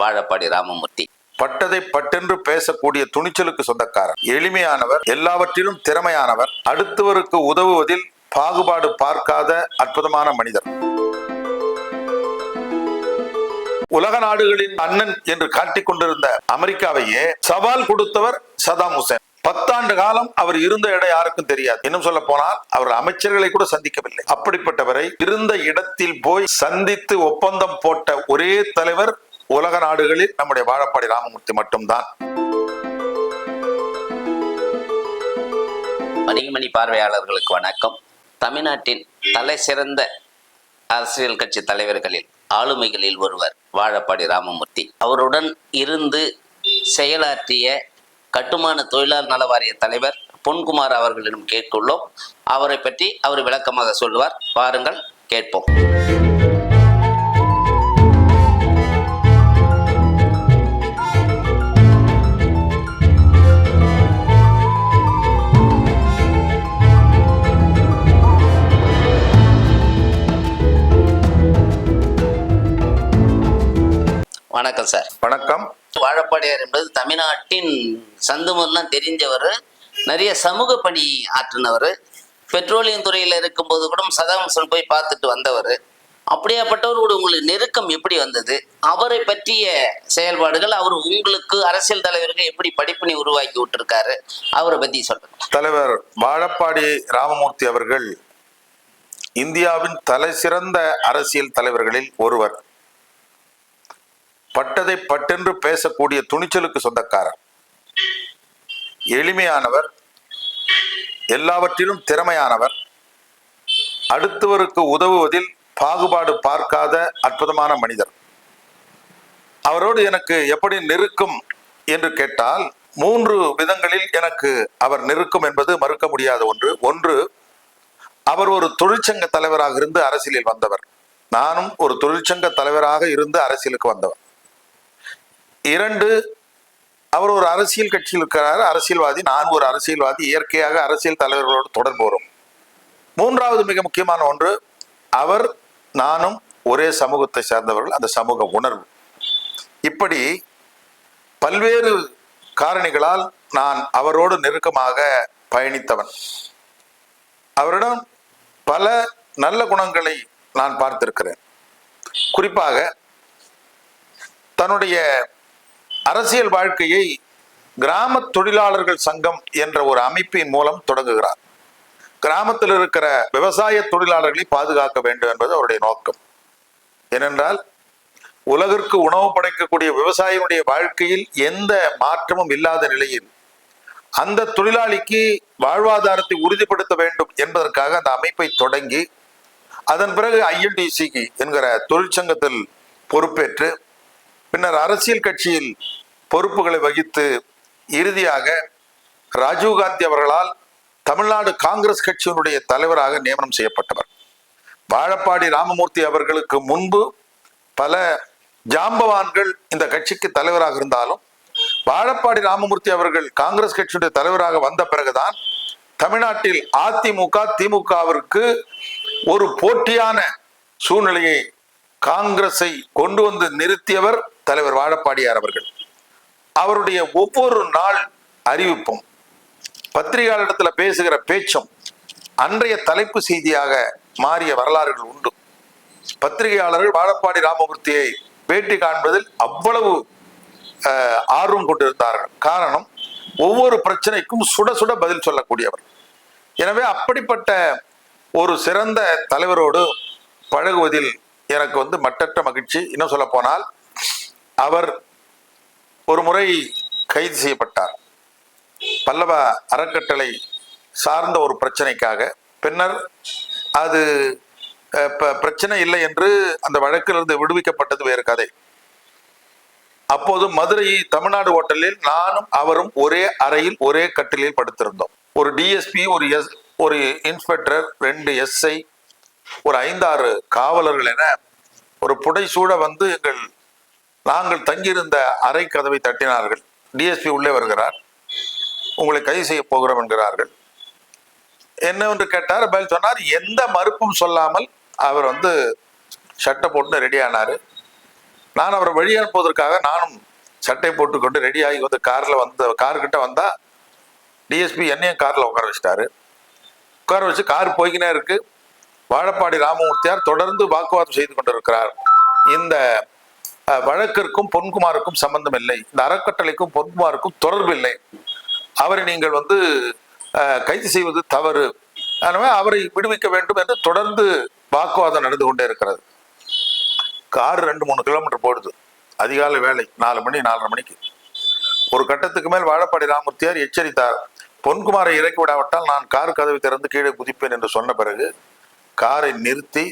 வாழப்பாடி ராமமூர்த்தி. பட்டதை பட்டென்று பேசக்கூடிய துணிச்சலுக்கு சொந்தக்காரர் எளிமையானவர் எல்லாவற்றிலும் திறமையானவர் அடுத்தவருக்கு உதவுவதில் பாகுபாடு பார்க்காத அற்புதமான மனிதர். உலக நாடுகளின் அண்ணன் என்று காட்டிக் கொண்டிருந்த அமெரிக்காவையே சவால் கொடுத்தவர் சதாம் ஹுசேன். பத்தாண்டு காலம் அவர் இருந்த இடம் யாருக்கும் தெரியாது. இன்னும் சொல்ல போனால் அவர் அமைச்சர்களை கூட சந்திக்கவில்லை. அப்படிப்பட்டவரை இருந்த இடத்தில் போய் சந்தித்து ஒப்பந்தம் போட்ட ஒரே தலைவர் உலக நாடுகளில் நம்முடைய வாழப்பாடி ராமமூர்த்தி மட்டும்தான். மணிமணி பார்வையாளர்களுக்கு வணக்கம். தமிழ்நாட்டின் தலை சிறந்த அரசியல் கட்சி தலைவர்களில் ஆளுமைகளில் ஒருவர் வாழப்பாடி ராமமூர்த்தி. அவருடன் இருந்து செயலாற்றிய கட்டுமான தொழிலாளர் நல வாரிய தலைவர் பொன்குமார் அவர்களிடம் கேட்டுள்ளோம். அவரை பற்றி அவர் விளக்கமாக சொல்லுவார். பாருங்கள் கேட்போம். வணக்கம் சார் வணக்கம். வாழப்பாடியார் என்பது தமிழ்நாட்டின் சந்துமெல்லாம் தெரிஞ்சவர் நிறைய சமூக பணி ஆற்றினவர் பெட்ரோலியம் துறையில் இருக்கும்போது கூட சதாம் ஹுசேன் போய் பார்த்துட்டு வந்தவர். அப்படியாப்பட்டவரோட உங்களுக்கு நெருக்கம் எப்படி வந்தது? அவரை பற்றிய செயல்பாடுகள் அவர் உங்களுக்கு அரசியல் தலைவர்கள் எப்படி படிப்பினை உருவாக்கி விட்டுருக்காரு? அவரை பத்தி சொல்லுங்க. தலைவர் வாழப்பாடி ராமமூர்த்தி அவர்கள் இந்தியாவின் தலை சிறந்த அரசியல் தலைவர்களில் ஒருவர். பட்டதை பட்டென்று பேசக்கூடிய துணிச்சலுக்கு சொந்தக்காரர். எளிமையானவர் எல்லாவற்றிலும் திறமையானவர். அடுத்தவருக்கு உதவுவதில் பாகுபாடு பார்க்காத அற்புதமான மனிதர். அவரோடு எனக்கு எப்படி நெருக்கம் என்று கேட்டால் மூன்று விதங்களில் எனக்கு அவர் நெருக்கம் என்பது மறுக்க முடியாத ஒன்று. ஒன்று அவர் ஒரு தொழிற்சங்க தலைவராக இருந்து அரசியலில் வந்தவர். நானும் ஒரு தொழிற்சங்க தலைவராக இருந்து அரசியலுக்கு வந்தவர். இரண்டு அவர் ஒரு அரசியல் கட்சியில் இருக்கிறார். அரசியல்வாதி நான் ஒரு அரசியல்வாதி. இயற்கையாக அரசியல் தலைவர்களோடு தொடர்பு வரும். மூன்றாவது மிக முக்கியமான ஒன்று அவர் நானும் ஒரே சமூகத்தை சேர்ந்தவர்கள் அந்த சமூக உணர்வு. இப்படி பல்வேறு காரணிகளால் நான் அவரோடு நெருக்கமாக பயணித்தவன். அவரிடம் பல நல்ல குணங்களை நான் பார்த்திருக்கிறேன். குறிப்பாக தன்னுடைய அரசியல் வாழ்க்கையை கிராம தொழிலாளர்கள் சங்கம் என்ற ஒரு அமைப்பின் மூலம் தொடங்குகிறார். கிராமத்தில் இருக்கிற விவசாய தொழிலாளர்களை பாதுகாக்க வேண்டும் என்பது அவருடைய நோக்கம். ஏனென்றால் உலகிற்கு உணவு படைக்கக்கூடிய விவசாயினுடைய வாழ்க்கையில் எந்த மாற்றமும் இல்லாத நிலையில் அந்த தொழிலாளிக்கு வாழ்வாதாரத்தை உறுதிப்படுத்த வேண்டும் என்பதற்காக அந்த அமைப்பை தொடங்கி அதன் பிறகு ஐஎல்டிசிக்கு என்கிற தொழிற்சங்கத்தில் பொறுப்பேற்று பின்னர் அரசியல் கட்சியில் பொறுப்புகளை வகித்து இறுதியாக ராஜீவ்காந்தி அவர்களால் தமிழ்நாடு காங்கிரஸ் கட்சியினுடைய தலைவராக நியமனம் செய்யப்பட்டவர். வாழப்பாடி ராமமூர்த்தி அவர்களுக்கு முன்பு பல ஜாம்பவான்கள் இந்த கட்சிக்கு தலைவராக இருந்தாலும் வாழப்பாடி ராமமூர்த்தி அவர்கள் காங்கிரஸ் கட்சியுடைய தலைவராக வந்த பிறகுதான் தமிழ்நாட்டில் அதிமுக திமுகவிற்கு ஒரு போட்டியான சூழ்நிலையை காங்கிரஸை கொண்டு வந்து நிறுத்தியவர். தலைவர் வாழப்பாடியார் அவர்கள். அவருடைய ஒவ்வொரு நாள் அறிவிப்பும் பத்திரிகையாளரிடத்துல பேசுகிற பேச்சும் அன்றைய தலைப்பு செய்தியாக மாறிய வரலாறுகள் உண்டு. பத்திரிகையாளர்கள் வாழப்பாடி ராமமூர்த்தியை பேட்டி காண்பதில் அவ்வளவு ஆர்வம் கொண்டிருந்தார்கள். காரணம் ஒவ்வொரு பிரச்சனைக்கும் சுட சுட பதில் சொல்லக்கூடியவர். எனவே அப்படிப்பட்ட ஒரு சிறந்த தலைவரோடு பழகுவதில் எனக்கு வந்து மட்டற்ற மகிழ்ச்சி. இன்னும் சொல்ல போனால் அவர் ஒரு முறை கைது செய்யப்பட்டார். பல்லவ அறக்கட்டளை சார்ந்த ஒரு பிரச்சனைக்காக. பின்னர் அது ப- பிரச்சனை இல்லை என்று அந்த வழக்கிலிருந்து விடுவிக்கப்பட்டது வேறு கதை. அப்போது மதுரை தமிழ்நாடு ஹோட்டலில் நானும் அவரும் ஒரே அறையில் ஒரே கட்டிலில் படுத்திருந்தோம். ஒரு டிஎஸ்பி ஒரு எஸ் ஒரு இன்ஸ்பெக்டர் ரெண்டு எஸ்ஐ ஒரு ஐந்தாறு காவலர்கள் என ஒரு புடைசூழ வந்து எங்கள் நாங்கள் தங்கியிருந்த அறை கதவை தட்டினார்கள். டிஎஸ்பி உள்ளே வருகிறார். உங்களை கைது செய்ய போகிறோம் என்கிறார்கள். என்னவென்று கேட்டார். பதில் சொன்னார். எந்த மறுப்பும் சொல்லாமல் அவர் வந்து சட்டை போட்டு ரெடி ஆனார். நான் அவரை வழி அனுப்புவதற்காக நானும் சட்டை போட்டுக்கொண்டு ரெடி ஆகி வந்து காரில் வந்த கார்கிட்ட வந்தால் டிஎஸ்பி என்னையும் காரில் உட்கார வச்சிட்டாரு. உட்கார வச்சு கார் போய்கினே இருக்கு. வாழப்பாடி ராமமூர்த்தியார் தொடர்ந்து வாக்குவாதம் செய்து கொண்டிருக்கிறார். இந்த வழக்கிற்கும் பொன்குமாருக்கும் சம்பந்தம் இல்லை. இந்த அறக்கட்டளைக்கும் பொன்குமாருக்கும் தொடர்பு இல்லை. அவரை நீங்கள் வந்து கைது செய்வது தவறு. எனவே அவரை விடுவிக்க வேண்டும் என்று தொடர்ந்து வாக்குவாதம் நடந்து கொண்டே இருக்கிறது. கார் ரெண்டு மூணு கிலோமீட்டர் போடுது அதிகாலை வேலை நாலு மணி நாலரை மணிக்கு. ஒரு கட்டத்துக்கு மேல் வாழப்பாடி ராமூர்த்தியார் எச்சரித்தார். பொன்குமாரை இறக்கி விடாவிட்டால் நான் கார் கதவை திறந்து கீழே குதிப்பேன் என்று சொன்ன பிறகு காரை நிறுத்தி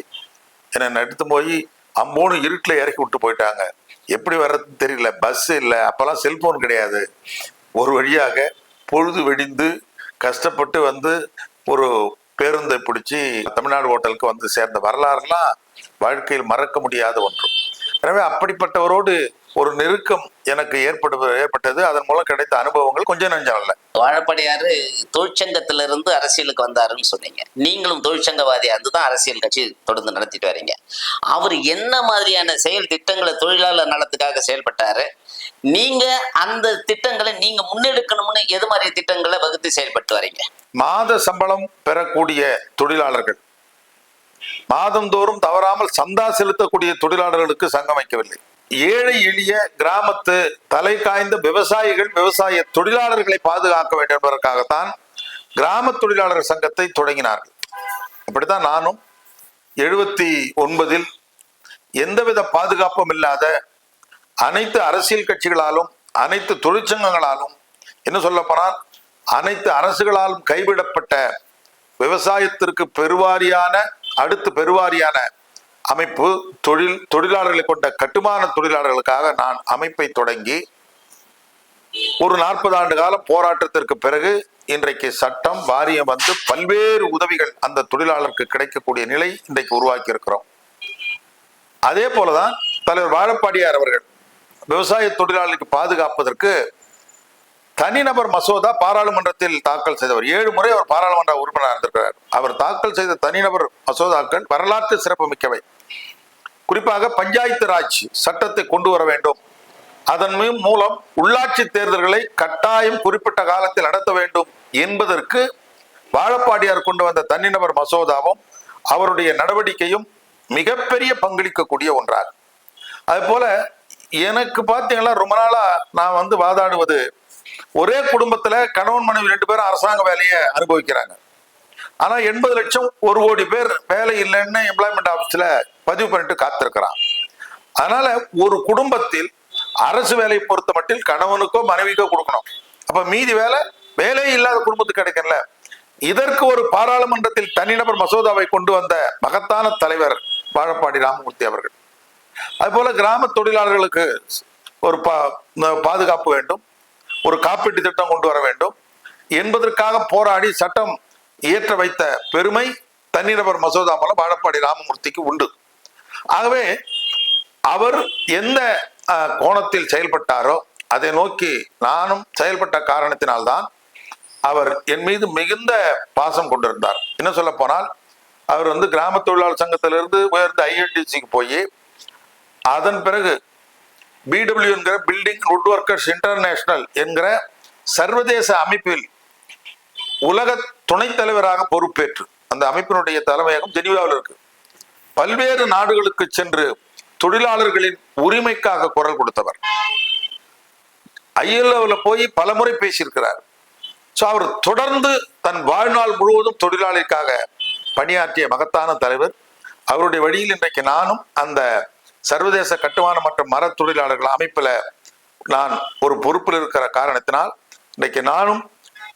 என்னை எடுத்து போய் அம்மூணு இருட்டில் இறக்கி விட்டு போயிட்டாங்க. எப்படி வர்றதுன்னு தெரியல. பஸ் இல்லை. அப்போல்லாம் செல்போன் கிடையாது. ஒரு வழியாக பொழுது வெடிந்து கஷ்டப்பட்டு வந்து ஒரு பேருந்தை பிடிச்சி தமிழ்நாடு ஹோட்டலுக்கு வந்து சேர்ந்த வரலாறுலாம் வாழ்க்கையில் மறக்க முடியாத ஒன்று. எனவே அப்படிப்பட்டவரோடு ஒரு நெருக்கம் எனக்கு ஏற்படு ஏற்பட்டது. அதன் மூலம் கிடைத்த அனுபவங்கள் கொஞ்சம் நஞ்சம் இல்லை வாழப்படையாறு தொழிற்சங்கத்திலிருந்து அரசியலுக்கு வந்தாருன்னு சொன்னீங்க. நீங்களும் தொழிற்சங்கவாதியாக இருந்து தான் அரசியல் கட்சி தொடர்ந்து நடத்திட்டு வரீங்க. அவர் என்ன மாதிரியான செயல் திட்டங்களை தொழிலாளர் நலத்துக்காக செயல்பட்டாரு? நீங்க அந்த திட்டங்களை நீங்க முன்னெடுக்கணும்னு எது மாதிரி திட்டங்களை வகுத்து செயல்பட்டு வரீங்க? மாத சம்பளம் பெறக்கூடிய தொழிலாளர்கள். மாதந்தோறும் தவறாமல் சந்தா செலுத்தக்கூடிய தொழிலாளர்களுக்கு சங்கம் வைக்கவில்லை. ஏழை எளிய கிராமத்து தலை காய்ந்த விவசாயிகள் விவசாய தொழிலாளர்களை பாதுகாக்க வேண்டும் என்பதற்காகத்தான் கிராம தொழிலாளர் சங்கத்தை தொடங்கினார்கள். அப்படித்தான் நானும் எழுபத்தி ஒன்பதில் எந்தவித பாதுகாப்பும் இல்லாத அனைத்து அரசியல் கட்சிகளாலும் அனைத்து தொழிற்சங்கங்களாலும் என்ன சொல்லப்போனால் அனைத்து அரசுகளாலும் கைவிடப்பட்ட விவசாயத்திற்கு பெருவாரியான அடுத்து பெருவாரியான அமைப்பு தொழில் தொழிலாளர்களை கொண்ட கட்டுமான தொழிலாளர்களுக்காக நான் அமைப்பை தொடங்கி ஒரு நாற்பது ஆண்டு கால போராட்டத்திற்கு பிறகு இன்றைக்கு சட்டம் வாரியம் வந்து பல்வேறு உதவிகள் அந்த தொழிலாளருக்கு கிடைக்கக்கூடிய நிலை இன்றைக்கு உருவாக்கி இருக்கிறோம் அதே போலதான் தலைவர் வாழப்பாடியார் அவர்கள் விவசாய தொழிலாளர்களுக்கு பாதுகாப்பதற்கு தனிநபர் மசோதா பாராளுமன்றத்தில் தாக்கல் செய்தவர். ஏழு முறை அவர் பாராளுமன்ற உறுப்பினராக இருந்திருக்கிறார். அவர் தாக்கல் செய்த தனிநபர் மசோதாக்கள் வரலாற்று சிறப்புமிக்கவை. குறிப்பாக பஞ்சாயத்து ராஜ் சட்டத்தை கொண்டு வர வேண்டும். அதன் மூலம் உள்ளாட்சி தேர்தல்களை கட்டாயம் குறிப்பிட்ட காலத்தில் நடத்த வேண்டும் என்பதற்கு வாழப்பாடியார் கொண்டு வந்த தனிநபர் மசோதாவும் அவருடைய நடவடிக்கையும் மிகப்பெரிய பங்களிக்கக்கூடிய ஒன்றாகும் அது போல எனக்கு பார்த்தீங்கன்னா ரொம்ப நாளா நான் வந்து வாதாடுவது ஒரே குடும்பத்துல கணவன் மனைவி ரெண்டு பேரும் அரசாங்க வேலையை அனுபவிக்கிறாங்க. ஆனா எண்பது லட்சம் ஒரு கோடி பேர் வேலை இல்லைன்னு எம்ப்ளாய்மெண்ட் ஆஃபீஸ்ல பதிவு பண்ணிட்டு காத்திருக்கிறான். அதனால ஒரு குடும்பத்தில் அரசு வேலையை பொறுத்த மட்டும் கணவனுக்கோ மனைவிக்கோ கொடுக்கணும். அப்ப மீதி வேலை வேலையே இல்லாத குடும்பத்துக்கு கிடைக்கல இதற்கு ஒரு பாராளுமன்றத்தில் தனிநபர் மசோதாவை கொண்டு வந்த மகத்தான தலைவர் வாழப்பாடி ராமமூர்த்தி அவர்கள். அதுபோல கிராம தொழிலாளர்களுக்கு ஒரு பா பாதுகாப்பு வேண்டும். ஒரு காப்பீட்டு திட்டம் கொண்டு வர வேண்டும். என்பதற்காக போராடி சட்டம் இயற்ற வைத்த பெருமை தனிநபர் மசோதா மூலம் வாழப்பாடி ராமமூர்த்திக்கு உண்டு. ஆகவே அவர் எந்த கோணத்தில் செயல்பட்டாரோ அதை நோக்கி நானும் செயல்பட்ட காரணத்தினால்தான் அவர் என் மீது மிகுந்த பாசம் கொண்டிருந்தார். என்ன சொல்ல போனால் அவர் வந்து கிராம தொழிலாளர் சங்கத்திலிருந்து உயர்ந்த ஐஎன்டிசிக்கு போய் அதன் பிறகு பிடபிள்யூ என்கிற பில்டிங் வுட் ஒர்க்கர்ஸ் இன்டர்நேஷனல் என்கிற சர்வதேச அமைப்பில் உலக துணைத் தலைவராக பொறுப்பேற்று அந்த அமைப்பினுடைய தலைமையகம் ஜெனீவாவில் இருக்கு. பல்வேறு நாடுகளுக்கு சென்று தொழிலாளர்களின் உரிமைக்காக குரல் கொடுத்தவர். ஐஎல்ஓவில் போய் பலமுறை பேசியிருக்கிறார். ஸோ அவர் தொடர்ந்து தன் வாழ்நாள் முழுவதும் தொழிலாளிக்காக பணியாற்றிய மகத்தான தலைவர். அவருடைய வழியில் இன்றைக்கு நானும் அந்த சர்வதேச கட்டுமான மற்றும் மர தொழிலாளர்கள் அமைப்பில் நான் ஒரு பொறுப்பில் இருக்கிற காரணத்தினால் இன்றைக்கு நானும்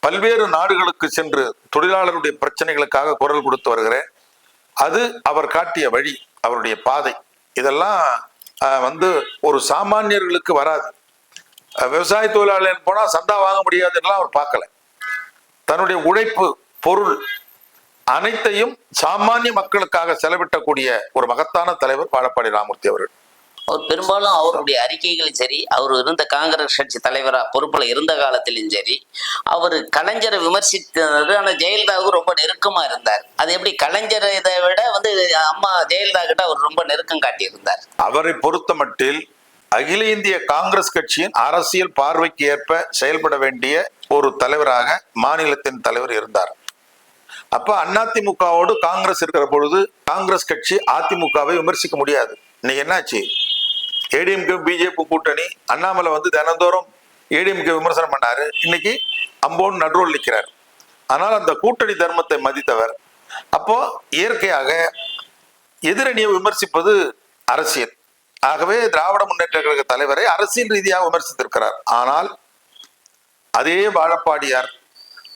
பல்வேறு நாடுகளுக்கு சென்று தொழிலாளருடைய பிரச்சனைகளுக்காக குரல் கொடுத்து வருகிறேன். அது அவர் காட்டிய வழி அவருடைய பாதை. இதெல்லாம் ஆஹ், வந்து ஒரு சாமானியர்களுக்கு வராது. விவசாய தொழிலாளர் போனால் சந்தா வாங்க முடியாதுன்னெலாம் அவர் பார்க்கல. தன்னுடைய உழைப்பு பொருள் அனைத்தையும் சாமானிய மக்களுக்காக செலவிட்டக்கூடிய ஒரு மகத்தான தலைவர் வாழப்பாடி ராமூர்த்தி அவர்கள். அவர் பெரும்பாலும் அவருடைய அறிக்கைகளும் சரி அவர் இருந்த காங்கிரஸ் கட்சி தலைவராக பொறுப்பில் இருந்த காலத்திலும் சரி அவர் கலைஞரை விமர்சித்தது ஆனால் ஜெயலலிதாவுக்கு ரொம்ப நெருக்கமா இருந்தார். அது எப்படி? கலைஞரை இதை விட வந்து அம்மா ஜெயலலிதா கிட்ட அவர் ரொம்ப நெருக்கம் காட்டியிருந்தார். அவரை பொறுத்த மட்டில் அகில இந்திய காங்கிரஸ் கட்சியின் அரசியல் பார்வைக்கு ஏற்ப செயல்பட வேண்டிய ஒரு தலைவராக மாநிலத்தின் தலைவர் இருந்தார். அப்ப அதிமுகவோடு காங்கிரஸ் இருக்கிற பொழுது காங்கிரஸ் கட்சி அதிமுகவை விமர்சிக்க முடியாது. இன்னைக்கு என்னாச்சு? ஏடிஎம்கே பிஜேபி கூட்டணி அண்ணாமலை வந்து தினந்தோறும் ஏடிஎம்கே விமர்சனம் பண்ணாரு. இன்னைக்கு அம்போன் நடுரோல் நிற்கிறார் ஆனால் அந்த கூட்டணி தர்மத்தை மதித்தவர். அப்போ இயற்கையாக எதிரணியை விமர்சிப்பது அரசியல். ஆகவே திராவிட முன்னேற்ற கழக தலைவரை அரசியல் ரீதியாக விமர்சித்திருக்கிறார். ஆனால் அதே வாழப்பாடியார்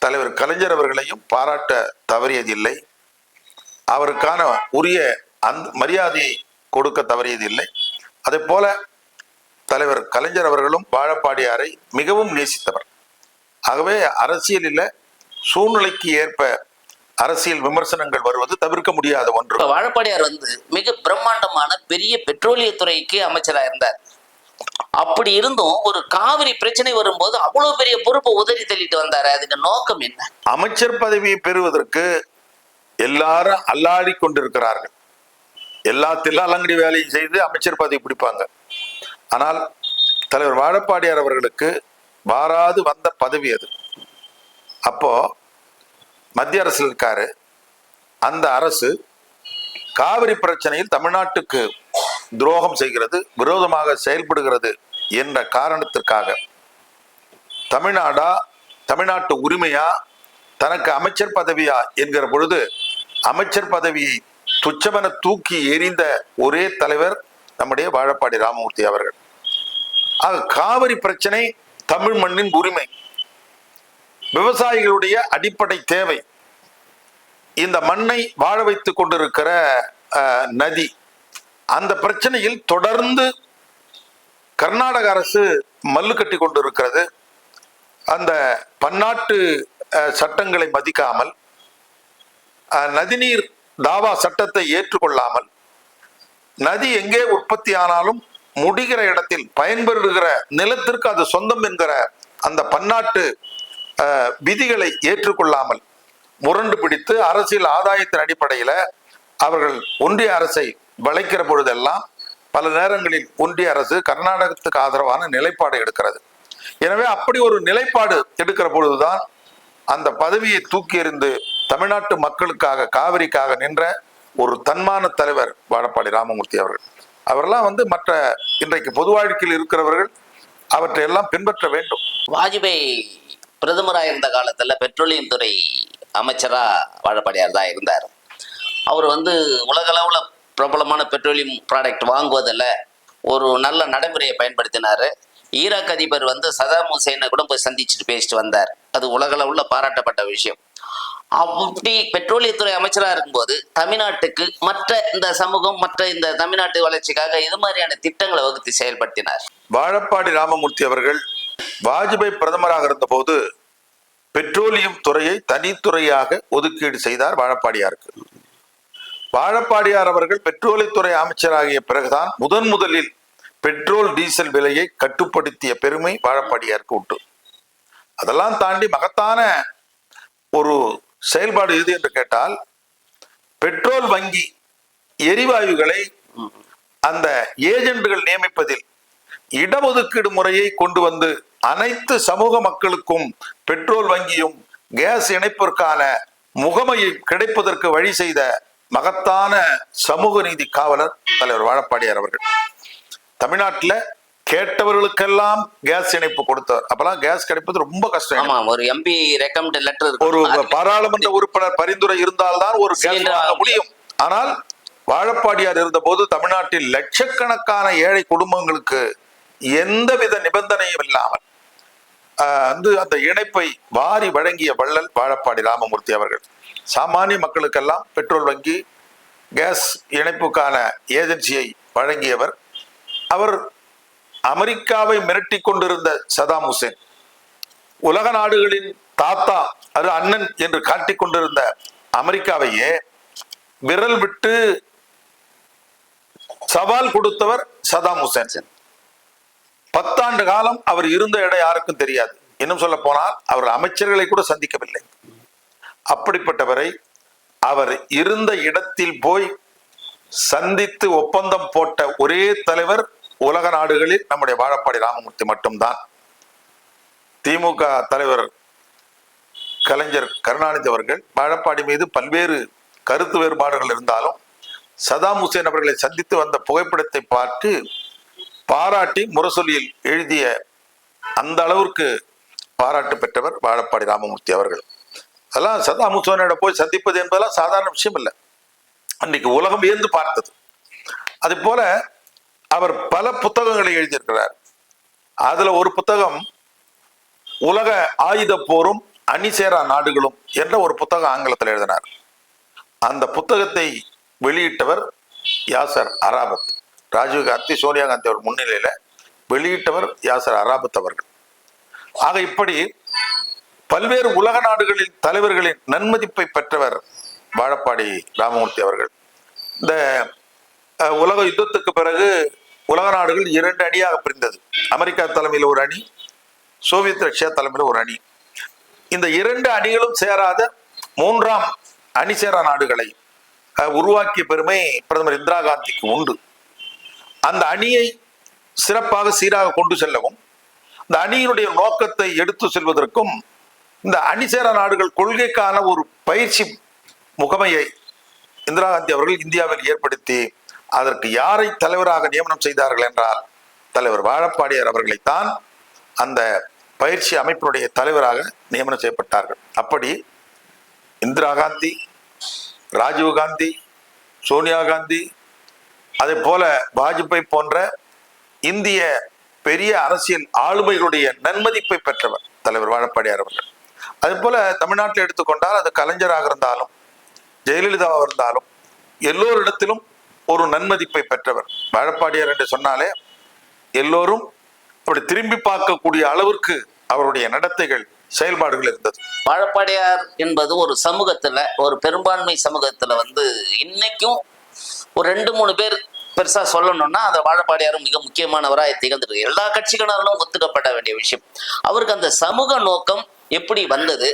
தலைவர் கலைஞர் அவர்களையும் பாராட்ட தவறியதில்லை. அவருக்கான உரிய அந்த மரியாதையை கொடுக்க தவறியதில்லை. அதே போல தலைவர் கலைஞர் அவர்களும் வாழப்பாடியாரை மிகவும் நேசித்தவர். ஆகவே அரசியலில் சூழ்நிலைக்கு ஏற்ப அரசியல் விமர்சனங்கள் வருவது தவிர்க்க முடியாத ஒன்று. வாழப்பாடியார் வந்து மிக பிரம்மாண்டமான பெரிய பெட்ரோலியத்துறைக்கு அமைச்சரா இருந்தார். அப்படி இருந்தும் ஒரு காவிரி பிரச்சனை வரும்போது அவ்வளவு பெரிய பொறுப்பை உதறி தள்ளிட்டு வந்தாரு. அதுக்கு நோக்கம் என்ன? அமைச்சர் பதவியை பெறுவதற்கு எல்லாரும் அல்லாடி கொண்டிருக்கிறார்கள். எல்லா தில்லாலங்கடி வேலையும் செய்து அமைச்சர் பதவி பிடிப்பாங்க. ஆனால் தலைவர் வாழப்பாடியார் அவர்களுக்கு வாராது வந்த பதவி அது. அப்போ மத்திய அரசு இருக்காரு. அந்த அரசு காவிரி பிரச்சனையில் தமிழ்நாட்டுக்கு துரோகம் செய்கிறது விரோதமாக செயல்படுகிறது என்ற காரணத்திற்காக. தமிழ்நாடா தமிழ்நாட்டு உரிமையா தனக்கு அமைச்சர் பதவியா என்கிற பொழுது அமைச்சர் பதவியை துச்சமென தூக்கி எறிந்த ஒரே தலைவர் நம்முடைய வாழப்பாடி ராமமூர்த்தி அவர்கள். ஆக காவிரி பிரச்சனை தமிழ் மண்ணின் உரிமை. விவசாயிகளுடைய அடிப்படை தேவை. இந்த மண்ணை வாழ வைத்துக் கொண்டிருக்கிற அஹ், நதி. அந்த பிரச்சனையில் தொடர்ந்து கர்நாடக அரசு மல்லு கட்டி கொண்டிருக்கிறது. அந்த பன்னாட்டு அஹ், சட்டங்களை மதிக்காமல் அஹ், நதிநீர் தாவா சட்டத்தை ஏற்றுக்கொள்ளாமல் நதி எங்கே உற்பத்தி ஆனாலும் முடிகிற இடத்தில் பயன்பெறுகிற நிலத்திற்கு அது சொந்தம் என்கிற அந்த பன்னாட்டு விதிகளை ஏற்றுக்கொள்ளாமல் முரண்டு பிடித்து அரசியல் ஆதாயத்தின் அடிப்படையில் அவர்கள் ஒன்றிய அரசை வளைக்கிற பொழுதெல்லாம் பல நேரங்களில் ஒன்றிய அரசு கர்நாடகத்துக்கு ஆதரவான நிலைப்பாடு எடுக்கிறது. எனவே அப்படி ஒரு நிலைப்பாடு எடுக்கிற பொழுதுதான் அந்த பதவியை தூக்கி எறிந்து தமிழ்நாட்டு மக்களுக்காக காவிரிக்காக நின்ற ஒரு தன்மான தலைவர் வாழப்பாடி ராமமூர்த்தி அவர்கள். அவரெல்லாம் வந்து மற்ற இன்றைக்கு பொது வாழ்க்கையில் இருக்கிறவர்கள் அவற்றை எல்லாம் பின்பற்ற வேண்டும். வாஜ்பாய் பிரதமராக இருந்த காலத்தில் பெட்ரோலியம் துறை அமைச்சராக வாழப்பாடியார் தான் இருந்தார். அவர் வந்து உலகளவில் பிரபலமான பெட்ரோலியம் ப்ராடக்ட் வாங்குவதில் ஒரு நல்ல நடைமுறையை பயன்படுத்தினார். ஈராக் அதிபர் வந்து சதாம் ஹுசைனை கூட போய் சந்திச்சுட்டு பேசிட்டு வந்தார். அது உலகளவில் பாராட்டப்பட்ட விஷயம். அப்படி பெட்ரோலியத்துறை அமைச்சராக இருக்கும்போது தமிழ்நாட்டுக்கு மற்ற இந்த சமூகம் மற்ற இந்த தமிழ்நாட்டு வளர்ச்சிக்காக இது மாதிரியான திட்டங்களை வகுத்து செயல்படுத்தினார். வாழப்பாடி ராமமூர்த்தி அவர்கள் வாஜ்பாய் பிரதமராக இருந்தபோது பெட்ரோலியம் துறையை தனித்துறையாக ஒதுக்கீடு செய்தார் வாழப்பாடியாருக்கு. வாழப்பாடியார் அவர்கள் பெட்ரோலியத்துறை அமைச்சராகிய பிறகுதான் முதன் முதலில் பெட்ரோல் டீசல் விலையை கட்டுப்படுத்திய பெருமை வாழப்பாடியாருக்கு உண்டு. அதெல்லாம் தாண்டி மகத்தான ஒரு செயல்பாடு எது என்று கேட்டால் பெட்ரோல் வங்கி எரிவாயுகளை அந்த ஏஜென்ட்கள் நியமிப்பதில் இடஒதுக்கீடு முறையை கொண்டு வந்து அனைத்து சமூக மக்களுக்கும் பெட்ரோல் வங்கியும் கேஸ் இணைப்பிற்கான முகமையை கிடைப்பதற்கு வழி செய்த மகத்தான சமூக நீதி காவலர் தலைவர் வாழப்பாடியார் அவர்கள். தமிழ்நாட்டுல கேட்டவர்களுக்கெல்லாம் கேஸ் இணைப்பு கொடுத்தவர் அப்பெல்லாம் கேஸ் கிடைப்பது ரொம்ப கஷ்டம். ஆமா ஒரு எம்பி ரெக்கமெண்ட் லெட்டர் ஒரு பாராளுமன்ற உறுப்பினர் பரிந்துரை இருந்தால்தான் ஒரு கேஸ் வாங்க முடியும். ஆனால் வாழப்பாடியார் இருந்தபோது தமிழ்நாட்டில் லட்சக்கணக்கான ஏழை குடும்பங்களுக்கு எந்தவித நிபந்தனையும் இல்லாமல் வந்து அந்த இணைப்பை வாரி வழங்கிய வள்ளல் வாழப்பாடி ராமமூர்த்தி அவர்கள். சாமானிய மக்களுக்கெல்லாம் பெட்ரோல் வங்கி கேஸ் இணைப்புக்கான ஏஜென்சியை வழங்கியவர். அவர் அமெரிக்காவை மிரட்டி கொண்டிருந்த சதாம் ஹுசேன் உலக நாடுகளின் தாத்தா அது அண்ணன் என்று காட்டிக் கொண்டிருந்த அமெரிக்காவையே விரல் விட்டு சவால் கொடுத்தவர் சதாம் ஹுசேன். பத்தாண்டு காலம் அவர் இருந்த இடம் யாருக்கும் தெரியாது. இன்னும் சொல்ல போனால் அவர் அமைச்சர்களை கூட சந்திக்கவில்லை. அப்படிப்பட்டவரை அவர் இருந்த இடத்தில் போய் சந்தித்து ஒப்பந்தம் போட்ட ஒரே தலைவர் உலக நாடுகளில் நம்முடைய வாழப்பாடி ராமமூர்த்தி மட்டும்தான். திமுக தலைவர் கலைஞர் கருணாநிதி அவர்கள் வாழப்பாடி மீது பல்வேறு கருத்து வேறுபாடுகள் இருந்தாலும் சதாம் ஹுசேன் அவர்களை சந்தித்து வந்த புகைப்படத்தை பார்த்து பாராட்டி முரசொலியில் எழுதிய அந்த அளவிற்கு பாராட்டு பெற்றவர் வாழப்பாடி ராமமூர்த்தி அவர்கள். அதெல்லாம் சதாம் ஹுசேனோட போய் சந்திப்பது என்பதெல்லாம் சாதாரண விஷயம் இல்லை. அன்னைக்கு உலகம் வியந்து பார்த்தது. அது போல அவர் பல புத்தகங்களை எழுதியிருக்கிறார். அதுல ஒரு புத்தகம் உலக ஆயுத போரும் அணிசேரா நாடுகளும் என்ற ஒரு புத்தகம் ஆங்கிலத்தில் எழுதினார். அந்த புத்தகத்தை வெளியிட்டவர் யாசர் அராபத். ராஜீவ்காந்தி சோனியா காந்தி அவர் முன்னிலையில வெளியிட்டவர் யாசர் அராபத் அவர்கள். ஆக இப்படி பல்வேறு உலக நாடுகளின் தலைவர்களின் நன்மதிப்பை பெற்றவர் வாழப்பாடி ராமமூர்த்தி அவர்கள். இந்த உலக யுத்தத்துக்கு பிறகு உலக நாடுகள் இரண்டு அணியாக பிரிந்தது. அமெரிக்கா தலைமையில் ஒரு அணி சோவியத் ரஷ்யா தலைமையில் ஒரு அணி. இந்த இரண்டு அணிகளும் சேராத மூன்றாம் அணி சேரா நாடுகளை உருவாக்கிய பெருமை பிரதமர் இந்திரா காந்திக்கு உண்டு. அந்த அணியை சிறப்பாக சீராக கொண்டு செல்லவும் இந்த அணியினுடைய நோக்கத்தை எடுத்து செல்வதற்கும் இந்த அணிசேரா நாடுகள் கொள்கைக்கான ஒரு பயிற்சி முகமையை இந்திரா காந்தி அவர்கள் இந்தியாவில் ஏற்படுத்தி அதற்கு யாரை தலைவராக நியமனம் செய்தார்கள் என்றால் தலைவர் வாழப்பாடியார் அவர்களைத்தான் அந்த பயிற்சி அமைப்பினுடைய தலைவராக நியமனம் செய்யப்பட்டார்கள். அப்படி இந்திரா காந்தி ராஜீவ் காந்தி சோனியா காந்தி அதே போல வாஜ்பாய் போன்ற இந்திய பெரிய அரசியல் ஆளுமைகளுடைய நன்மதிப்பை பெற்றவர் தலைவர் வாழப்பாடியார் அவர்கள். அதே போல தமிழ்நாட்டில் எடுத்துக்கொண்டால் அது கலைஞராக இருந்தாலும் ஜெயலலிதாவாக இருந்தாலும் எல்லோரிடத்திலும் ஒரு நன்மதிப்பை பெற்றவர். வாழப்பாடியார் என்று சொன்னாலே எல்லோரும் அப்படி திரும்பி பார்க்கக்கூடிய அளவிற்கு அவருடைய நடத்தைகள் செயல்பாடுகள் இருந்தது. வாழப்பாடியார் என்பது ஒரு சமூகத்துல ஒரு பெரும்பான்மை சமூகத்துல வந்து இன்னைக்கும் ஒரு ரெண்டு மூணு பேர் பெருசா சொல்லணும்னா அந்த வாழப்பாடியாரும் மிக முக்கியமானவராக திகழ்ந்துருக்கு எல்லா கட்சிகளாலும் ஒத்துக்கப்பட வேண்டிய விஷயம். அவருக்கு அந்த சமூக நோக்கம் எப்படி வந்தது?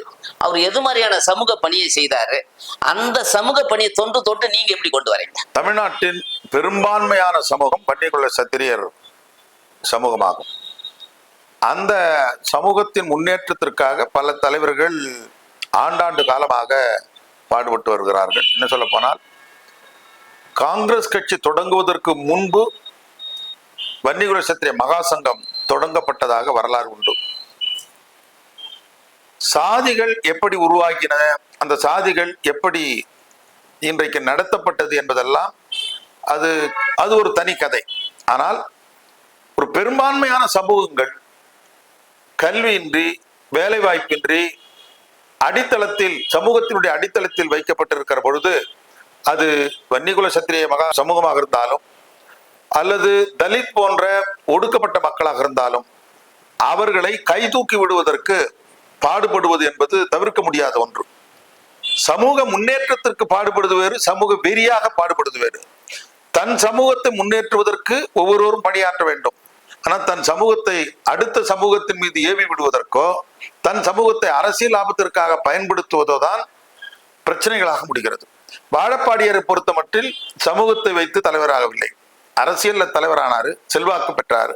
அவர் எது மாதிரியான சமூக பணியை செய்தாரு? அந்த சமூக பணியை தொன்று தொட்டு நீங்க எப்படி கொண்டு வரீங்க? தமிழ்நாட்டின் பெரும்பான்மையான சமூகம் பன்னிக்குள்ள சத்திரியர் சமூகமாகும். அந்த சமூகத்தின் முன்னேற்றத்திற்காக பல தலைவர்கள் ஆண்டாண்டு காலமாக பாடுபட்டு வருகிறார்கள். என்ன சொல்ல போனால் காங்கிரஸ் கட்சி தொடங்குவதற்கு முன்பு வன்னிகுல சத்திரிய மகா சங்கம் தொடங்கப்பட்டதாக வரலாறு உண்டு. சாதிகள் எப்படி உருவாகின அந்த சாதிகள் எப்படி இன்றைக்கு நடத்தப்பட்டது என்பதெல்லாம் அது அது ஒரு தனி கதை. ஆனால் ஒரு பெரும்பான்மையான சமூகங்கள் கல்வியின்றி வேலைவாய்ப்பின்றி அடித்தளத்தில் சமூகத்தினுடைய அடித்தளத்தில் வைக்கப்பட்டிருக்கிற பொழுது அது வன்னிகுல சத்திரிய மகா சமூகமாக இருந்தாலும் அல்லது தலித் போன்ற ஒடுக்கப்பட்ட மக்களாக இருந்தாலும் அவர்களை கைதூக்கி விடுவதற்கு பாடுபடுவது என்பது தவிர்க்க முடியாத ஒன்று. சமூக முன்னேற்றத்திற்கு பாடுபடுவது வேறு சமூக வெறியாக பாடுபடுவது வேறு. தன் சமூகத்தை முன்னேற்றுவதற்கு ஒவ்வொருவரும் பணியாற்ற வேண்டும். ஆனால் தன் சமூகத்தை அடுத்த சமூகத்தின் மீது ஏவி விடுவதற்கோ தன் சமூகத்தை அரசியல் லாபத்திற்காக பயன்படுத்துவதோ தான் பிரச்சனைகளாக முடிகிறது. வாழப்பாடியரை பொறுத்த மட்டில் சமூகத்தை வைத்து தலைவராகவில்லை. அரசியல்ல தலைவரானாரு செல்வாக்கு பெற்றாரு.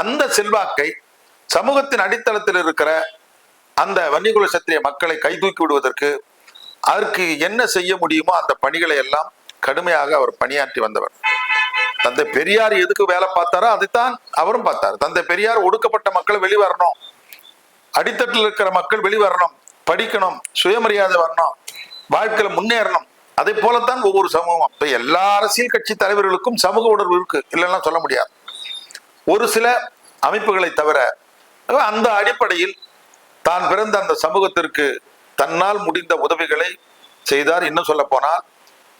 அந்த செல்வாக்கை சமூகத்தின் அடித்தளத்தில் இருக்கிற அந்த வன்னிகுல சத்திரிய மக்களை கைதூக்கி விடுவதற்கு அதற்கு என்ன செய்ய முடியுமோ அந்த பணிகளை எல்லாம் கடுமையாக அவர் பணியாற்றி வந்தவர். தந்தை பெரியார் எதுக்கு வேலை பார்த்தாரோ அதைத்தான் அவரும் பார்த்தார். தந்தை பெரியார் ஒடுக்கப்பட்ட மக்கள் வெளிவரணும். அடித்தட்டில் இருக்கிற மக்கள் வெளிவரணும். படிக்கணும். சுயமரியாதை வரணும். வாழ்க்கையில முன்னேறணும். அதே போலத்தான் ஒவ்வொரு சமூகம் இப்ப எல்லா அரசியல் கட்சி தலைவர்களுக்கும் சமூக உணர்வு இருக்கு. இல்லைன்னா சொல்ல முடியாது. ஒரு சில அமைப்புகளை தவிர அந்த அடிப்படையில் தான் பிறந்த அந்த சமூகத்திற்கு தன்னால் முடிந்த உதவிகளை செய்தார். இன்னும் சொல்ல போனால்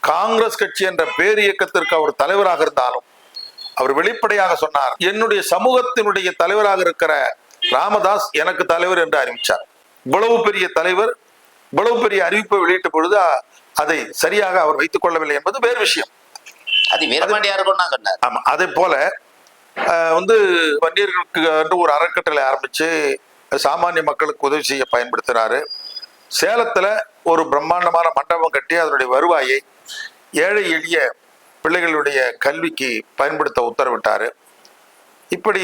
காங்கிரஸ் கட்சி என்ற பேர் இயக்கத்திற்கு அவர் தலைவராக இருந்தாலும் அவர் வெளிப்படையாக சொன்னார் என்னுடைய சமூகத்தினுடைய தலைவராக இருக்கிற ராமதாஸ் எனக்கு தலைவர் என்று அறிவித்தார் இவ்வளவு பெரிய தலைவர் இவ்வளவு பெரிய அறிவிப்பை வெளியிட்ட பொழுது அதை சரியாக அவர் வைத்துக் கொள்ளவில்லை என்பது வேறு விஷயம். அது அதே போல வந்து வன்னியர்களுக்கு ஒரு அறக்கட்டளை ஆரம்பிச்சு சாமானிய மக்களுக்கு உதவி செய்ய பயன்படுத்தினாரு. சேலத்தில் ஒரு பிரம்மாண்டமான மண்டபம் கட்டி அதனுடைய வருவாயை ஏழை எளிய பிள்ளைகளுடைய கல்விக்கு பயன்படுத்த உத்தரவிட்டார். இப்படி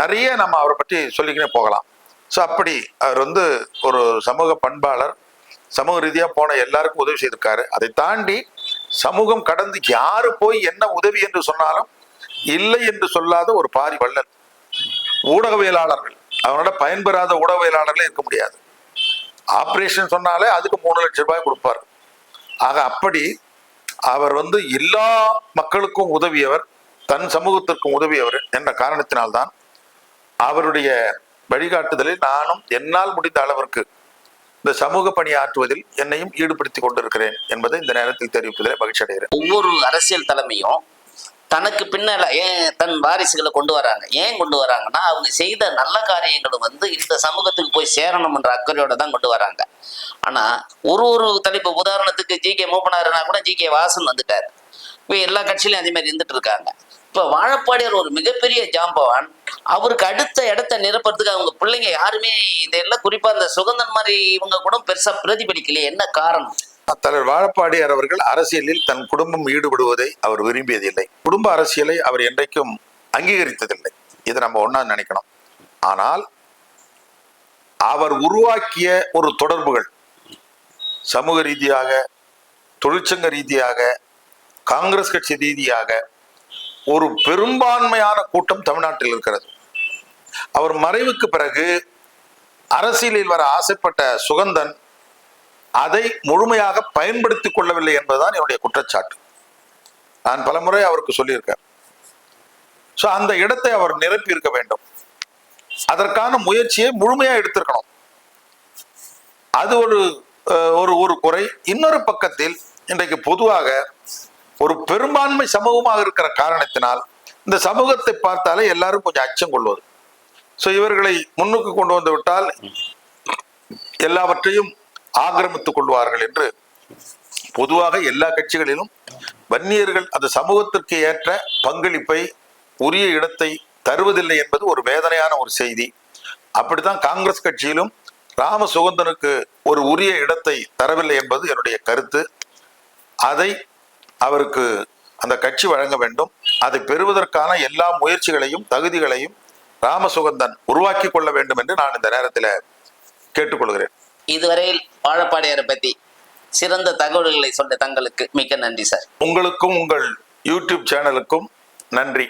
நிறைய நம்ம அவரை பற்றி சொல்லிக்கினே போகலாம். ஸோ அப்படி அவர் வந்து ஒரு சமூக பண்பாளர் சமூக ரீதியாக போன எல்லாருக்கும் உதவி செய்திருக்காரு. அதை தாண்டி சமூகம் கடந்து யாரு போய் என்ன உதவி என்று சொன்னாலும் இல்லை என்று சொல்லாத ஒரு பாரி வள்ளல் ஊடகவியலாளர்கள். அவனோட பயன்பெறாத ஊடகவியலாளர்களே இருக்க முடியாது. ஆப்ரேஷன் சொன்னாலே அதுக்கு மூணு லட்சம் ரூபாய் கொடுப்பார். ஆக அப்படி அவர் வந்து எல்லா மக்களுக்கும் உதவியவர் தன் சமூகத்திற்கும் உதவியவர் என்ற காரணத்தினால்தான் அவருடைய வழிகாட்டுதலில் நானும் என்னால் முடிந்த அளவிற்கு இந்த சமூக பணி ஆற்றுவதில் என்னையும் ஈடுபடுத்திக் கொண்டிருக்கிறேன் என்பதை இந்த நேரத்தில் தெரிவிப்பதில் மகிழ்ச்சி அடைகிறேன் ஒவ்வொரு அரசியல் தலைமையும் தனக்கு பின்னால் ஏன் தன் வாரிசுகளை கொண்டு வராங்க? ஏன் கொண்டு வராங்கன்னா அவங்க செய்த நல்ல காரியங்களும் வந்து இந்த சமூகத்துக்கு போய் சேரணும்ன்ற அக்கறையோட தான் கொண்டு வராங்க. ஆனா ஒரு ஒரு தலைப்பு உதாரணத்துக்கு ஜி கே மூப்பனாருனா கூட ஜி கே வாசன் வந்துட்டார். இப்போ எல்லா கட்சியிலையும் அதே மாதிரி இருந்துட்டு இருக்காங்க. இப்போ வாழப்பாடியார் ஒரு மிகப்பெரிய ஜாம்பவான். அவருக்கு அடுத்த இடத்த நிரப்புறதுக்கு அவங்க பிள்ளைங்க யாருமே இதெல்லாம் குறிப்பா இந்த சுகந்தன் மாதிரி இவங்க கூட பெருசா பிரதிபலிக்கலையே. என்ன காரணம்? தலைவர் வாழப்பாடியார் அவர்கள் அரசியலில் தன் குடும்பம் ஈடுபடுவதை அவர் விரும்பியதில்லை. குடும்ப அரசியலை அவர் என்றைக்கும் அங்கீகரித்ததில்லை. இதை நம்ம ஒண்ணா நினைக்கணும். ஆனால் அவர் உருவாக்கிய ஒரு தொடர்புகள் சமூக ரீதியாக தொழிற்சங்க ரீதியாக காங்கிரஸ் கட்சி ரீதியாக ஒரு பெரும்பான்மையான கூட்டம் தமிழ்நாட்டில் இருக்கிறது. அவர் மறைவுக்கு பிறகு அரசியலில் வர ஆசைப்பட்ட சுகந்தன் அதை முழுமையாக பயன்படுத்திக் கொள்ளவில்லை என்பதுதான் என்னுடைய குற்றச்சாட்டு. நான் பலமுறை அவருக்கு சொல்லியிருக்கேன். ஸோ அந்த இடத்தை அவர் நிரப்பி இருக்க வேண்டும். அதற்கான முயற்சியை முழுமையா எடுத்திருக்கணும். அது ஒரு அஹ், ஒரு ஒரு குறை. இன்னொரு பக்கத்தில் இன்றைக்கு பொதுவாக ஒரு பெரும்பான்மை சமூகமாக இருக்கிற காரணத்தினால் இந்த சமூகத்தை பார்த்தாலே எல்லாரும் கொஞ்சம் அச்சம் கொள்வது. ஸோ இவர்களை முன்னுக்கு கொண்டு வந்து விட்டால் எல்லாவற்றையும் ஆக்கிரமித்துக் கொள்வார்கள் என்று பொதுவாக எல்லா கட்சிகளிலும் வன்னியர்கள் அந்த சமூகத்திற்கு ஏற்ற பங்களிப்பை உரிய இடத்தை தருவதில்லை என்பது ஒரு வேதனையான ஒரு செய்தி. அப்படித்தான் காங்கிரஸ் கட்சியிலும் ராம சுகந்தனுக்கு ஒரு உரிய இடத்தை தரவில்லை என்பது என்னுடைய கருத்து. அதை அவருக்கு அந்த கட்சி வழங்க வேண்டும். அதை பெறுவதற்கான எல்லா முயற்சிகளையும் தகுதிகளையும் ராமசுகந்தன் உருவாக்கி கொள்ள வேண்டும் என்று நான் இந்த நேரத்தில் கேட்டுக்கொள்கிறேன். இதுவரையில் வாழப்பாடியாரை பத்தி சிறந்த தகவல்களை சொன்ன தங்களுக்கு மிக்க நன்றி சார். உங்களுக்கும் உங்கள் யூடியூப் சேனலுக்கும் நன்றி.